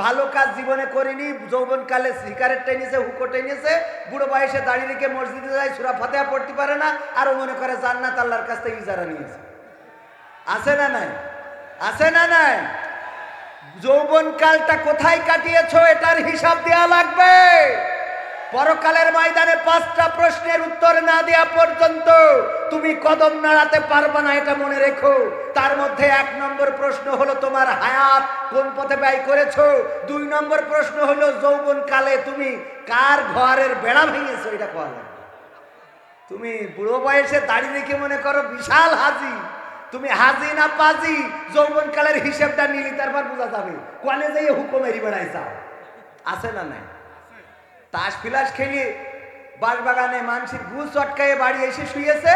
ভালো কাজ জীবনে করিনি, যৌবনকালে সিগারেট টেনেছে হুকো টেনেছে বুড়ো বয়সে দাঁড়িয়ে রেখে মসজিদে যায়, সুরা ফাতেহা পড়তে পারে না আর ও মনে করে জান্নাত আল্লাহর কাছ থেকে ইজারা নিয়েছে। আছে না নাই? আছে না নাই? যৌবনকালটা কোথায় কাটিয়েছ, এটার হিসাব দেওয়া লাগবে। পরকালের ময়দানে পাঁচটা প্রশ্নের উত্তর না দেওয়া পর্যন্ত তুমি কদম নাড়াতে পারবে না, এটা মনে রেখো। তার মধ্যে এক নম্বর প্রশ্ন হলো, তোমার হায়াত কোন পথে ব্যয় করেছ? দুই নম্বর প্রশ্ন হলো যৌবন কালে তুমি কার ঘরের বেড়া ভেঙেছো? এটা কোয়া তুমি বুড়ো বয়সে দাঁড়িয়ে রেখে মনে করো, বিশাল হাজি। তুমি হাজি না পাজি যৌবন কালের হিসেবটা নিলি, তারপর বোঝা যাবে যাই হুকুমেরই বেড়াই চাও আছে না নাই? তাস বিলাস খেলিয়ে বাগানে মানসিক ঘুষ চটকায়ে বাড়ি এসে শুয়েছে,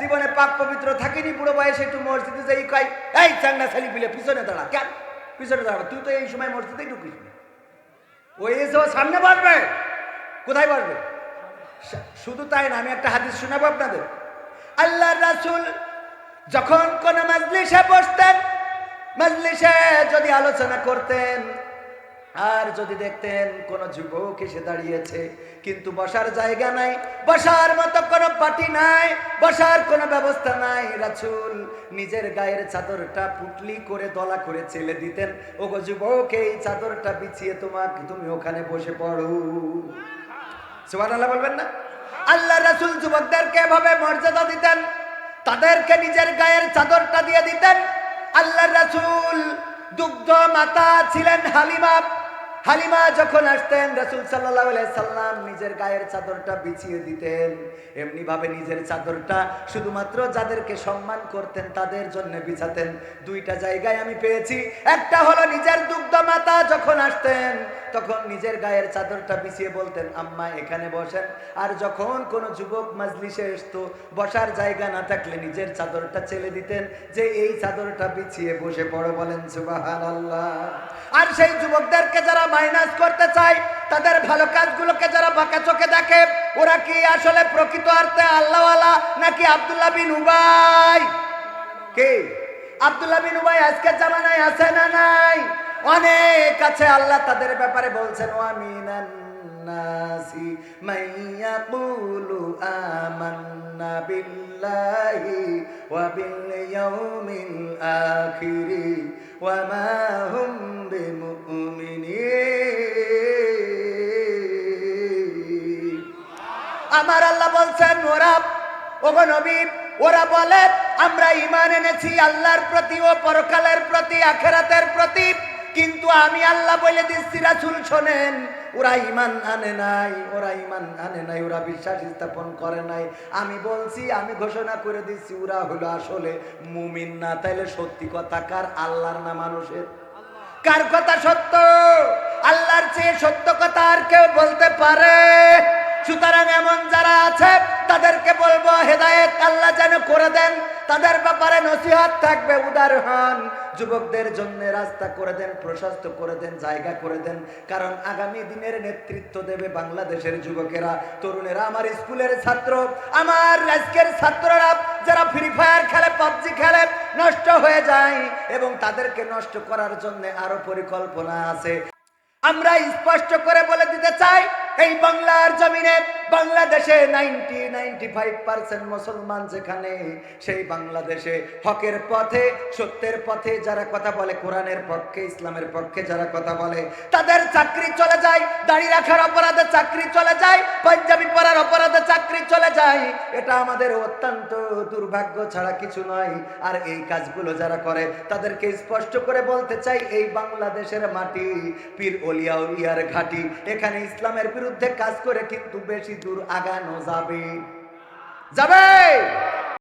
জীবনে পাক পবিত্র থাকিনি, বুড়ো বয়সে একটু মসজিদে যাই কয়, এই চাঙ্গা ছেলি পিলে, পিছনে দাঁড়া, কেন? পিছনে দাঁড়া, তুই তো এই সময় মসজিদেই ঢুকিস ওই এসে সামনে বসবে, কোথায় বসবে? শুধু তাই না, আমি একটা হাদিস শোনাবো আপনাদের। আল্লাহ রাসূল যখন কোন মজলিসে বসতেন, মজলিসে যদি আলোচনা করতেন আর যদি দেখতেন কোন যুবক এসে দাঁড়িয়েছে, কিন্তু বসার জায়গা নাই, বসার মতো কোনো পাটি নাই, বসার কোনো ব্যবস্থা নাই, রাসূল নিজের গায়ের চাদরটা পুটলি করে দলা করে ছেলে দিতেন, ওগো যুবক, এই চাদরটা বিছিয়ে তোমাকে তুমি ওখানে বসে পড়ো। সুবহানাল্লাহ বলবেন না? আল্লাহ রাসূল যুবকদেরকে এভাবে মর্যাদা দিতেন, তাদেরকে নিজের গায়ের চাদরটা দিয়ে দিতেন। আল্লাহ রাসূল দুগ্ধ মাতা ছিলেন হালিমা হালিমা যখন আসতেন, রাসূল আলাইহি সাল্লাম নিজের গায়ের চাদরটা বিছিয়ে দিতেন। এমনি ভাবে নিজের চাদরটা শুধুমাত্র যাদেরকে সম্মান করতেন, তাদের জন্য বিছাতেন। দুইটা জায়গায় আমি পেয়েছি। একটা হলো নিজের দুগ্ধ মাতা যখন আসতেন, তখন নিজের গায়ের চাদরটা বিছিয়ে বলতেন, আম্মা, এখানে বসেন। আর যখন কোনো যুবক মাজলিসে আসতো বসার জায়গা না থাকলে নিজের চাদরটা ছেলে দিতেন, যে এই চাদরটা বিছিয়ে বসে পড়ো বলেন আল্লাহ আর সেই যুবকদেরকে যারা মাইনাস করতে চায় তাদের ভালো কাজগুলোকে যারা বাঁকা চোখে দেখে, ওরা কি আসলে প্রকৃত অর্থে আল্লাহওয়ালা নাকি আব্দুল্লাহ বিন উবাই? কে? আব্দুল্লাহ বিন উবাই আজকের জামানায় আছে না নাই? অনেক আছে, আল্লাহ তাদের ব্যাপারে বলছেন, ও আমিনান মাইয়াকুলু আমান্না বিল্লাহি ওয়া বিল ইয়াউমিল আখিরি ওয়া মা আমার আল্লাহ বলছেন, ওরা, ওগো নবী, ওরা বলে, আমরা ইমান এনেছি আল্লাহর প্রতি ও পরকালের প্রতি, আখেরাতের প্রতি। কিন্তু আমি আল্লাহ বলে দিচ্ছি, রাসুল শোনেন, ওরা ইমান আনে নাই, ওরা ইমান আনে নাই, ওরা বিশ্বাস স্থাপন করে নাই। আমি বলছি, আমি ঘোষণা করে দিচ্ছি, ওরা হলো আসলে মুমিন না। তাইলে সত্যি কথা কার? আল্লাহর না মানুষের? কার কথা সত্য? আল্লাহর চেয়ে সত্য কথা আর কেউ বলতে পারে? সুতরাং এমন যারা আছে, তাদেরকে বলব, হেদায়েত আল্লাহ যেন করে দেন। তাদের ব্যাপারে নসিহত থাকবে হন। যুবকদের জন্য রাস্তা করে দেন, প্রশস্ত করে দেন, জায়গা করে দেন। কারণ আগামী দিনের নেতৃত্ব দেবে বাংলাদেশের যুবকেরা। তরুণেরা আমার স্কুলের ছাত্র, আমার আজকের ছাত্ররা যারা ফ্রি ফায়ার খেলে পাবজি খেলে, নষ্ট হয়ে যায় এবং তাদেরকে নষ্ট করার জন্য আরও পরিকল্পনা আছে। আমরা স্পষ্ট করে বলে দিতে চাই এই বাংলার জমিনে বাংলাদেশে নাইনটি নাইনটি ফাইভ পার্সেন্ট মুসলমান যেখানে, সেই বাংলাদেশে হকের পথে, সত্যের পথে যারা কথা বলে, কোরআনের পক্ষে, ইসলামের পক্ষে যারা কথা বলে, তাদের চাকরি চলে যায়, দাড়ি রাখার অপরাধে চাকরি চলে যায়, পাঞ্জাবি পরার অপরাধে চাকরি চলে যায়। এটা আমাদের অত্যন্ত দুর্ভাগ্য ছাড়া কিছু নয়। আর এই কাজগুলো যারা করে, তাদেরকে স্পষ্ট করে বলতে চাই, এই বাংলাদেশের মাটি, পীর অলিয়া উলিয়ার ঘাটি, এখানে ইসলামের বিরুদ্ধে কাজ করে কিন্তু বেশি দূর আগানো যাবে। যাবে!